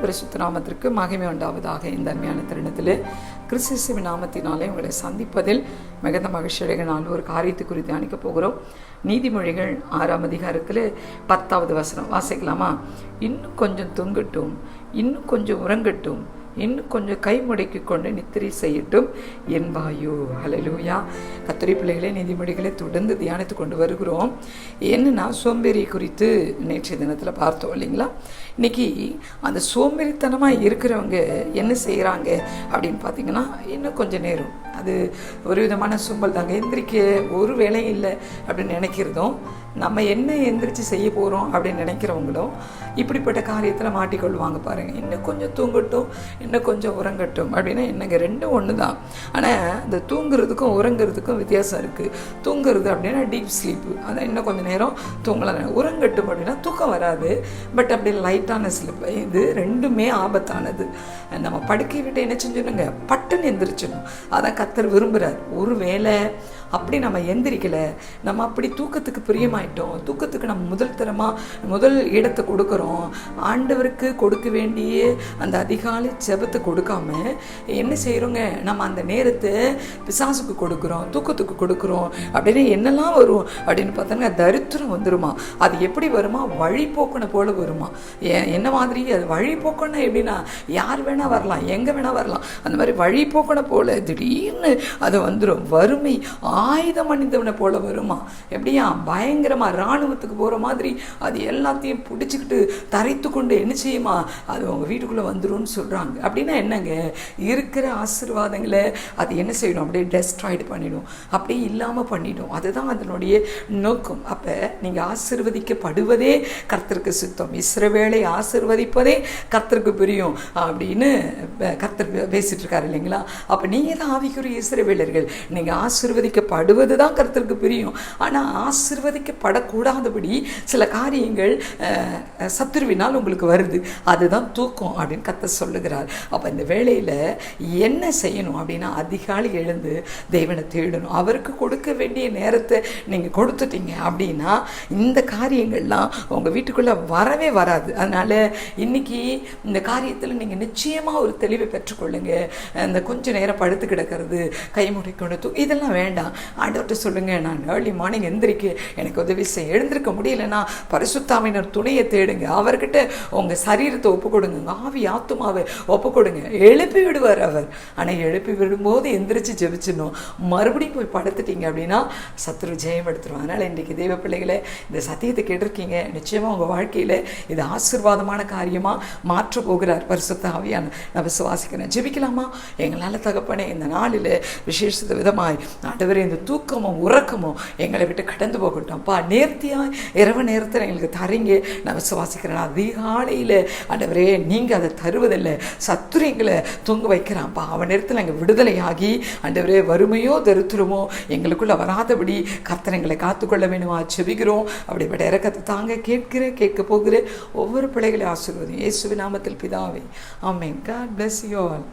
பரிசுத்த நாமத்திற்கு மகிமை உண்டாவதாக இந்த அருமையான தருணத்தில். கிறிஸ்துவின் நாமத்தினாலே உங்களை சந்திப்பதில் மிகுந்த மகிழ்ச்சியடைய நான் ஒரு காரியத்தை குறித்து அணிக்கப் போகிறோம். நீதிமொழிகள் ஆறாம் அதிகாரத்தில் பத்தாவது வசனம். வாசிக்கலாமா? இன்னும் கொஞ்சம் தொங்கட்டும் இன்னும் கொஞ்சம் உறங்கட்டும் இன்னும் கொஞ்சம் கை முடக்கி கொண்டு நித்திரை செய்யட்டும் என்பாயோ. அலலூயா கத்திரி பிள்ளைகளே நீதிமொழிகளை தொடர்ந்து தியானித்து கொண்டு வருகிறோம். என்னன்னா சோம்பேறி குறித்து நேற்றைய தினத்தில் பார்த்தோம் இல்லைங்களா? இன்னைக்கு அந்த சோம்பேறித்தனமாக இருக்கிறவங்க என்ன செய்கிறாங்க அப்படின்னு பார்த்தீங்கன்னா இன்னும் கொஞ்சம் நேரம். அது ஒரு விதமான சோம்பல் தாங்க எந்திரிக்க ஒரு வேலையும் இல்லை அப்படின்னு நினைக்கிறதும் நம்ம என்ன எந்திரிச்சு செய்ய போகிறோம் அப்படின்னு நினைக்கிறவங்களும் இப்படிப்பட்ட காரியத்தில் மாட்டிக்கொள்வாங்க பாருங்கள் இன்னும் கொஞ்சம் தூங்கட்டும் இன்னும் கொஞ்சம் உறங்கட்டும் அப்படின்னா என்னங்க ரெண்டும் ஒன்று தான் ஆனால் இந்த தூங்குறதுக்கும் உறங்குறதுக்கும் வித்தியாசம் இருக்குது தூங்குறது அப்படின்னா டீப் ஸ்லீப்பு அதான் இன்னும் கொஞ்சம் நேரம் தூங்கலாம். உறங்கட்டும் அப்படின்னா தூக்கம் வராது. பட் அப்படி லைட்டான ஸ்லிப் இது ரெண்டுமே ஆபத்தானது. நம்ம படுக்கை விட்டு என்ன செஞ்சிடணுங்க? பட்டுன்னு எந்திரிச்சிடணும். அதான் கத்தர் விரும்புகிறார் ஒரு வேலை அப்படி நம்ம எந்திரிக்கலை நம்ம அப்படி தூக்கத்துக்கு பிரியமாயிட்டோம். தூக்கத்துக்கு நம்ம முதல் தரமாக முதல் இடத்தை கொடுக்குறோம். ஆண்டவருக்கு கொடுக்க வேண்டிய அந்த அதிகாலை செபத்தை கொடுக்காம என்ன செய்கிறோங்க நம்ம அந்த நேரத்தை பிசாசுக்கு கொடுக்குறோம் தூக்கத்துக்கு கொடுக்குறோம். அப்படின்னு என்னெல்லாம் வரும்? அப்படின்னு பார்த்தோன்னா தரித்திரம் வந்துருமா? அது எப்படி வருமா? வழிபோக்கனை போல வருமா? என்ன மாதிரி? அது வழிபோக்கனை எப்படின்னா யார் வேணால் வரலாம் எங்கே வேணால் வரலாம். அந்த மாதிரி வழிபோக்கனை போல திடீர்னு அது வந்துடும் வறுமை ஆயுதம் அணிந்தவனை போல வருமா? எப்படியா? பயங்கரமாக இராணுவத்துக்கு போகிற மாதிரி அது எல்லாத்தையும் பிடிச்சிக்கிட்டு தரைத்து கொண்டு என்ன செய்யுமா? அது அவங்க வீட்டுக்குள்ளே வந்துரும்னு சொல்கிறாங்க அப்படின்னா என்னங்க? இருக்கிற ஆசீர்வாதங்களை அது என்ன செய்யணும்? அப்படியே டெஸ்ட்ராய்டு பண்ணிடும். அப்படியே இல்லாமல் பண்ணிடும். அதுதான் அதனுடைய நோக்கம். அப்போ நீங்கள் ஆசிர்வதிக்கப்படுவதே கர்த்தருக்கு சுத்தம். இஸ்ரவேளை ஆசிர்வதிப்பதே கர்த்தருக்கு பிரியும் அப்படின்னு கர்த்தர் பேசிகிட்டு இருக்காரு இல்லைங்களா? அப்போ நீங்கள் தான் ஆவிக்குரிய இஸ்ரவேலர்கள். நீங்கள் ஆசிர்வதிக்க படுவது தான் கருத்திற்கு பிரியும். ஆனால் ஆசிர்வதிக்கப்படக்கூடாதபடி சில காரியங்கள் சத்துருவினால் உங்களுக்கு வருது. அதுதான் தூக்கம் அப்படின்னு கத்த சொல்லுகிறார். அப்போ இந்த வேலையில் என்ன செய்யணும் அப்படின்னா அதிகாலை எழுந்து தெய்வனை தேடணும். அவருக்கு கொடுக்க வேண்டிய நேரத்தை நீங்கள் கொடுத்துட்டீங்க அப்படின்னா இந்த காரியங்கள்லாம் உங்கள் வீட்டுக்குள்ளே வரவே வராது. அதனால் இன்னைக்கு இந்த காரியத்தில் நீங்கள் நிச்சயமாக ஒரு தெளிவை பெற்றுக்கொள்ளுங்க. இந்த கொஞ்ச நேரம் படுத்து கிடக்கிறது கை முடிக்கணும் இதெல்லாம் வேண்டாம். ஆண்டவர்கிட்ட சொல்லுங்கள் நான் ஏர்லி மார்னிங் எந்திரிக்க எனக்கு உதவி செய்ய. எழுந்திருக்க முடியலன்னா பரிசுத்தாமினர் துணையை தேடுங்க. அவர்கிட்ட உங்கள் சரீரத்தை ஒப்பு கொடுங்க ஆவி ஆத்துமாவை ஒப்பு கொடுங்க எழுப்பி விடுவார் அவர். ஆனால் எழுப்பி விடும்போது எந்திரிச்சு ஜெபிச்சிடணும். மறுபடியும் போய் படுத்துட்டீங்க அப்படின்னா சத்ரு ஜெயம் எடுத்துருவோம் அதனால் இன்றைக்கு தெய்வ பிள்ளைகளை இந்த சத்தியத்தை கேட்டிருக்கீங்க. நிச்சயமாக உங்கள் வாழ்க்கையில் இது ஆசீர்வாதமான காரியமாக மாற்ற போகிறார் பரிசுத்த ஆவியான நான் விசுவாசிக்கிறேன். ஜெபிக்கலாமா? எங்களால் தகப்பனே இந்த நாளில் விசேஷ விதமாய் ஆண்டவரே இந்த தூக்கமும் உறக்கமும் எங்களை விட்டு கடந்து போகட்டும்ப்பா நேர்த்தியாக இரவு நேரத்தில் எங்களுக்கு தரீங்க. நான் விசுவாசிக்கிறேன். அதிகாலையில் ஆண்டவரே நீங்கள் அதை தருவதில்லை. சத்துரு எங்களை தூங்க வைக்கிறான்ப்பா அவன் நேரத்தில் எங்கள் விடுதலையாகி ஆண்டவரே வறுமையோ தரித்திரமோ எங்களுக்குள்ள வராதபடி கத்தனை எங்களை காத்துக்கொள்ள வேணுமா செபிக்கிறோம். அப்படிப்பட்ட இறக்கத்தை தாங்க கேட்கிற கேட்க போகிற ஒவ்வொரு பிள்ளைகளையும் ஆசீர்வதி இயேசுவி நாமத்தில் பிதாவே. ஆமென். God bless you all